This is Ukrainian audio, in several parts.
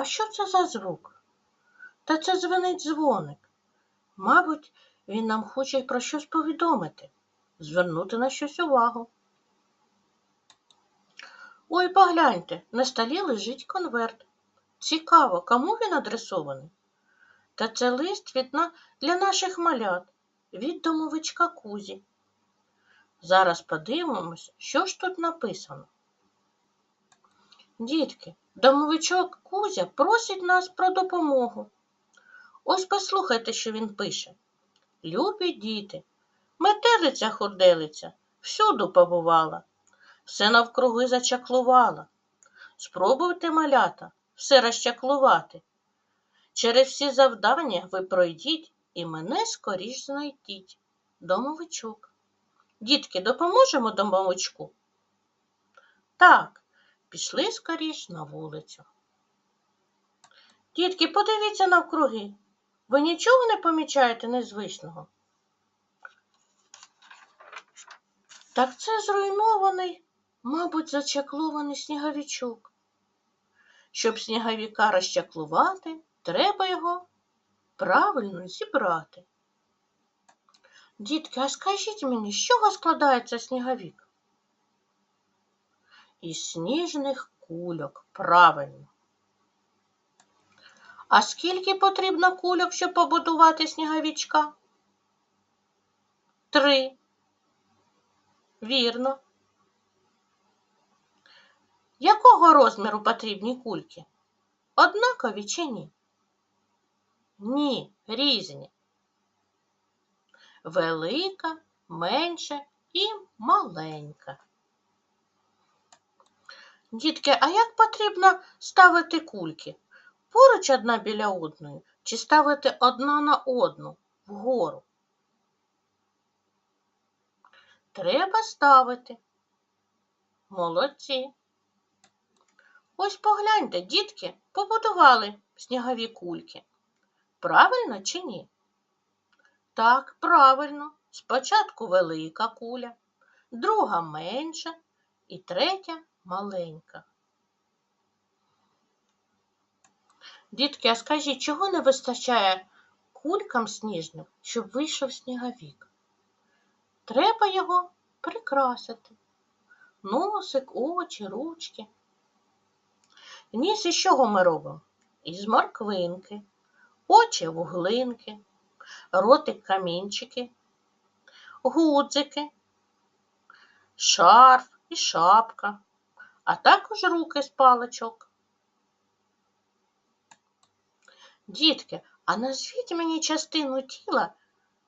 а що це за звук? Та це дзвенить дзвоник. Мабуть, він нам хоче про щось повідомити, звернути на щось увагу. Ой, погляньте, на столі лежить конверт. Цікаво, кому він адресований? Та це лист від на... для наших малят від домовичка Кузі. Зараз подивимось, що ж тут написано. Дітки, домовичок Кузя просить нас про допомогу. Ось послухайте, що він пише. Любі діти, метелиця хурделиця, всюду побувала, все навкруги зачаклувала. Спробуйте, малята, все розчаклувати. Через всі завдання ви пройдіть і мене скоріш знайдіть. Домовичок. Дітки, допоможемо домовичку? Так, пішли скоріш на вулицю. Дітки, подивіться навкруги. Ви нічого не помічаєте незвичного? Так це зруйнований, мабуть, зачаклований сніговичок. Щоб сніговіка розчаклувати, треба його правильно зібрати. Дітки, а скажіть мені, з чого складається сніговік? Із сніжних кульок, правильно. А скільки потрібно кульок, щоб побудувати сніговічка? Три. Вірно. Якого розміру потрібні кульки? Однакові чи ні? Ні, різні. Велика, менша і маленька. Дітки, а як потрібно ставити кульки? Поруч одна біля одної чи ставити одна на одну вгору? Треба ставити. Молодці. Ось погляньте, дітки побудували снігові кульки. Правильно чи ні? Так, правильно. Спочатку велика куля, друга менша і третя маленька. Дітки, а скажіть, чого не вистачає кулькам сніжним, щоб вийшов сніговік? Треба його прикрасити. Носик, очі, ручки. Ніс із чого ми робимо? Із морквинки, очі вуглинки, ротик камінчики, гудзики, шарф і шапка, а також руки з паличок. Дітки, а назвіть мені частину тіла,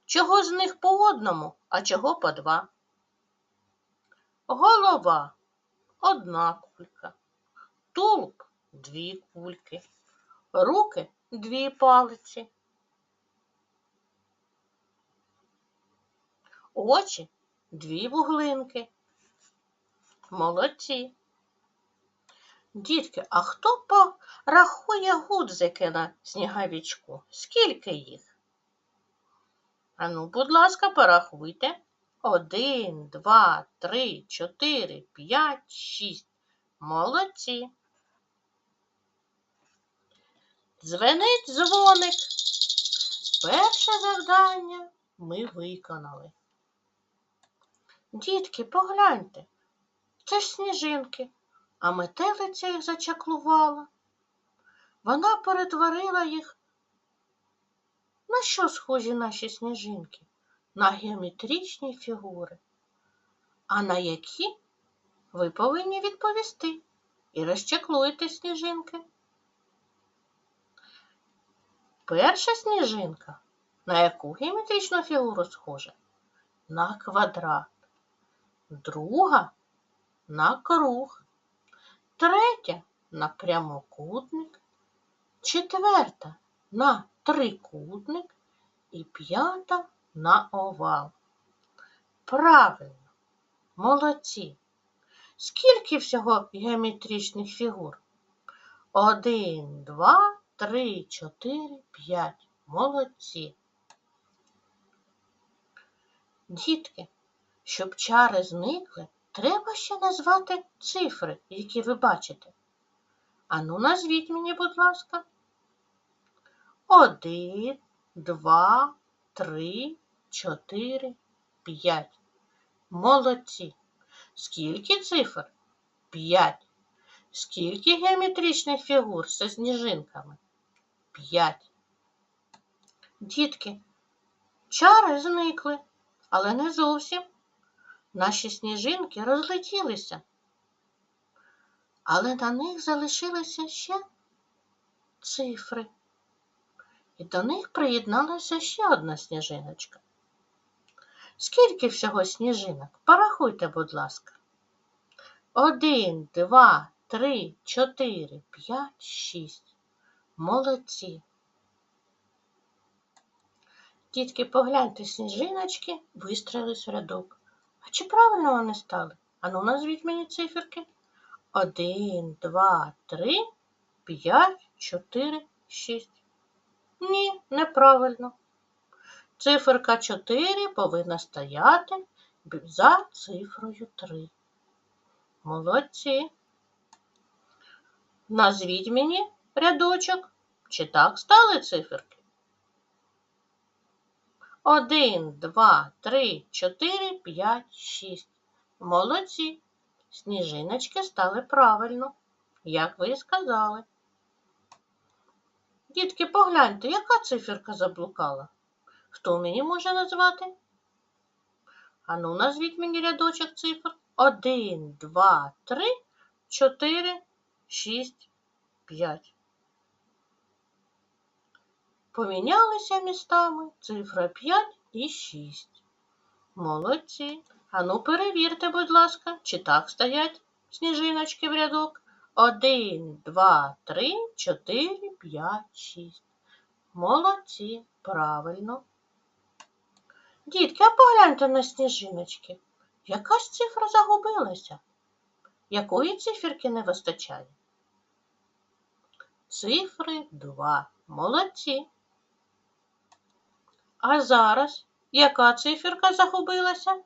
чого з них по одному, а чого по два. Голова одна кулька, тулуб дві кульки, руки дві палиці, очі дві вуглинки. Молодці. Дітки, а хто порахує гудзики на сніговічку? Скільки їх? Ану, будь ласка, порахуйте. Один, два, три, чотири, п'ять, шість. Молодці. Дзвенить дзвоник. Перше завдання ми виконали. Дітки, погляньте, це ж сніжинки, а метелиця їх зачаклувала. Вона перетворила їх. На що схожі наші сніжинки? На геометричні фігури. А на які ви повинні відповісти і розчаклуйте сніжинки. Перша сніжинка, на яку геометричну фігуру схожа? На квадрат. Друга на круг. Третя на прямокутник. Четверта на трикутник і п'ята на овал. Правильно, молодці. Скільки всього геометричних фігур? Один, два, три, чотири, п'ять. Молодці. Дітки, щоб чари зникли, треба ще назвати цифри, які ви бачите. Ану, назвіть мені, будь ласка. Один, два, три, чотири, п'ять. Молодці. Скільки цифр? П'ять. Скільки геометричних фігур зі сніжинками? П'ять. Дітки, чари зникли, але не зовсім. Наші сніжинки розлетілися, але на них залишилися ще цифри. І до них приєдналася ще одна сніжиночка. Скільки всього сніжинок? Порахуйте, будь ласка. Один, два, три, чотири, п'ять, шість. Молодці. Дітки, погляньте, сніжиночки вистроїлись в рядок. А чи правильно вони стали? Ану, назвіть мені циферки. Один, два, три, п'ять, чотири, шість. Ні, неправильно. Циферка 4 повинна стояти за цифрою 3. Молодці. Назвіть мені рядочок. Чи так стали циферки? Один, два, три, чотири, п'ять, шість. Молодці. Сніжиночки стали правильно, як ви і сказали. Дітки, погляньте, яка циферка заблукала? Хто мені може назвати? Ану, назвіть мені рядочок цифр. Один, два, три, чотири, шість, п'ять. Помінялися містами цифра 5 і 6. Молодці. Ану, перевірте, будь ласка, чи так стоять сніжиночки в рядок. Один, два, три, чотири, п'ять, шість. Молодці, правильно. Дітки, а погляньте на сніжиночки. Яка ж цифра загубилася? Якої циферки не вистачає? Цифри 2. Молодці. А зараз яка циферка загубилася?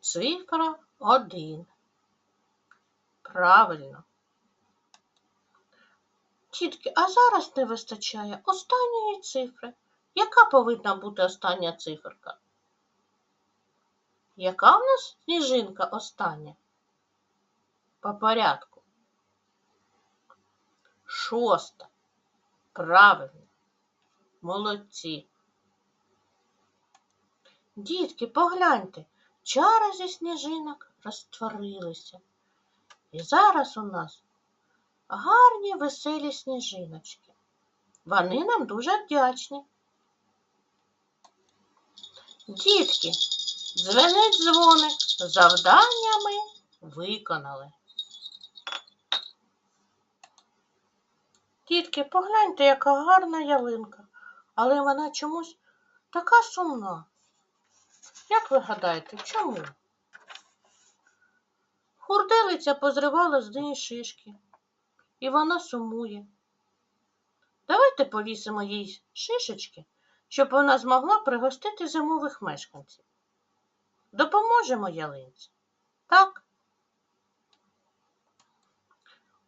Цифра 1. Правильно. Тітки, а зараз не вистачає останньої цифри. Яка повинна бути остання циферка? Яка в нас сніжинка остання? По порядку. Шоста. Правильно. Молодці. Дітки, погляньте, чари зі сніжинок розтворилися. І зараз у нас гарні веселі сніжиночки. Вони нам дуже вдячні. Дітки, дзвенить дзвоник, завдання ми виконали. Дітки, погляньте, яка гарна ялинка, але вона чомусь така сумна. Як ви гадаєте, чому? Хурделиця позривала з неї шишки, і вона сумує. Давайте повісимо їй шишечки, щоб вона змогла пригостити зимових мешканців. Допоможемо ялинці. Так?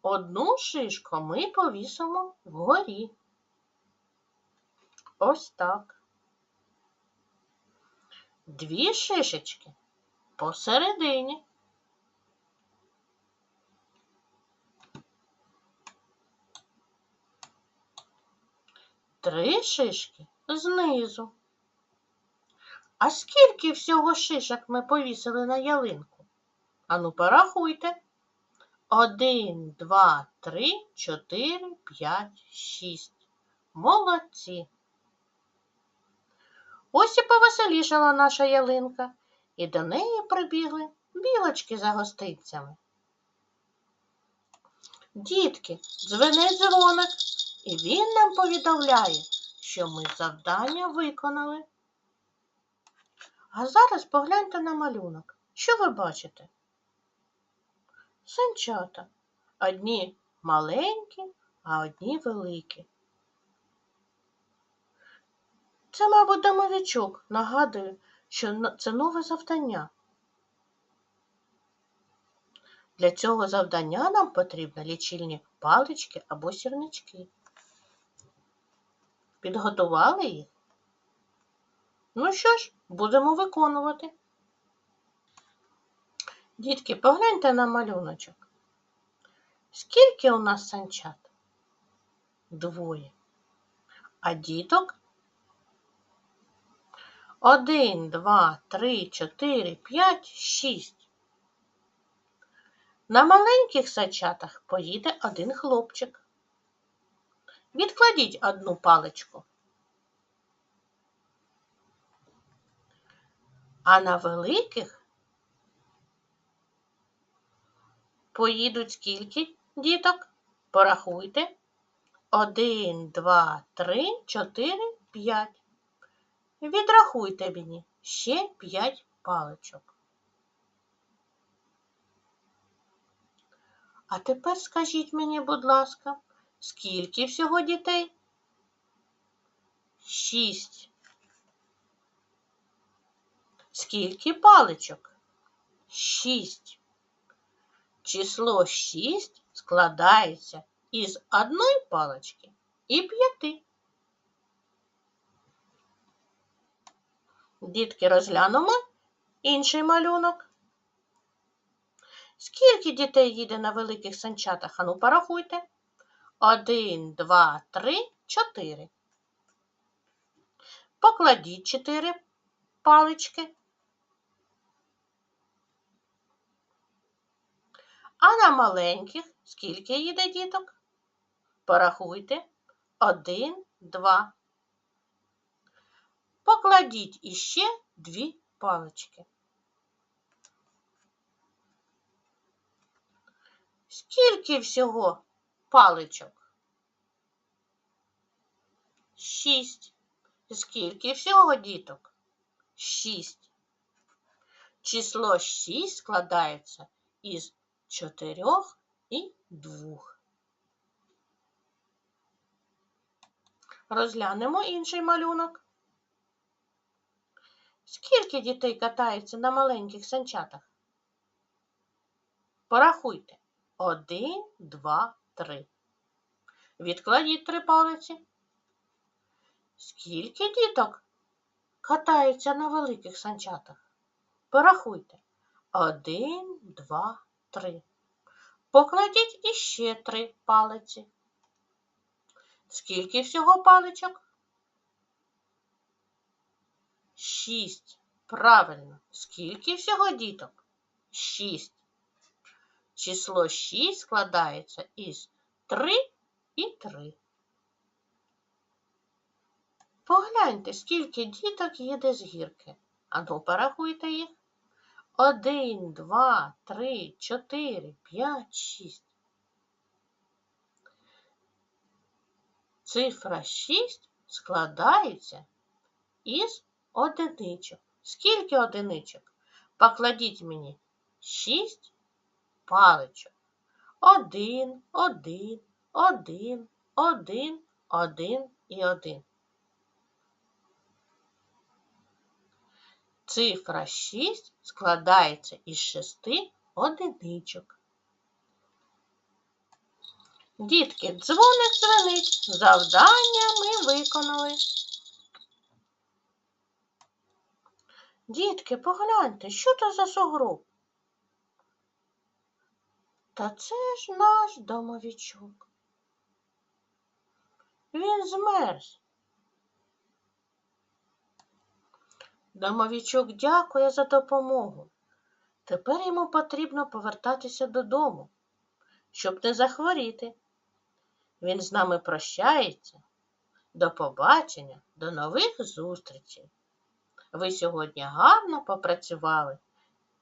Одну шишку ми повісимо вгорі. Ось так. Дві шишечки посередині. Три шишки знизу. А скільки всього шишок ми повісили на ялинку? Ану, порахуйте. Один, два, три, чотири, п'ять, шість. Молодці. Ось і повеселішала наша ялинка, і до неї прибігли білочки за гостинцями. Дітки, дзвенить дзвоник, і він нам повідомляє, що ми завдання виконали. А зараз погляньте на малюнок. Що ви бачите? Санчата. Одні маленькі, а одні великі. Це, мабуть, домовичок нагадує, що це нове завдання. Для цього завдання нам потрібні лічильні палички або сірнички. Підготували їх? Ну що ж, будемо виконувати. Дітки, погляньте на малюночок. Скільки у нас санчат? Двоє. А діток? Один, два, три, чотири, п'ять, шість. На маленьких санчатах поїде один хлопчик. Відкладіть одну паличку. А на великих поїдуть скільки діток? Порахуйте. Один, два, три, чотири, п'ять. Відрахуйте мені ще п'ять паличок. А тепер скажіть мені, будь ласка, скільки всього дітей? Шість. Скільки паличок? Шість. Число шість складається із одної палички і п'яти. Дітки розглянемо інший малюнок. Скільки дітей їде на великих санчатах? Ану, порахуйте. Один, два, три, чотири. Покладіть чотири палички. А на маленьких скільки їде діток? Порахуйте. Один, два. Покладіть іще дві палички. Скільки всього паличок? Шість. Скільки всього діток? Шість. Число шість складається із чотирьох і двох. Розглянемо інший малюнок. Скільки дітей катаються на маленьких санчатах? Порахуйте. Один, два, три. Відкладіть три палиці. Скільки діток катаються на великих санчатах? Порахуйте. Один, два, три. Покладіть іще три палиці. Скільки всього паличок? Шість. Правильно. Скільки всього діток? Шість. Число шість складається із три і три. Погляньте, скільки діток їде з гірки. Ану, порахуйте їх. Один, два, три, чотири, п'ять, шість. Цифра шість складається із одиничок. Скільки одиничок? Покладіть мені шість паличок. Один, один, один, один, один і один. Цифра 6 складається із шести одиничок. Дітки, дзвоник дзвонить, завдання ми виконали. Дітки, погляньте, що це за сугроб? Та це ж наш домовичок. Він змерз. Домовичок дякує за допомогу. Тепер йому потрібно повертатися додому, щоб не захворіти. Він з нами прощається. До побачення, до нових зустрічей. Ви сьогодні гарно попрацювали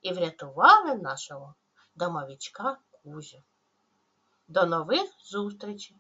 і врятували нашого домовичка Кузю. До нових зустрічей!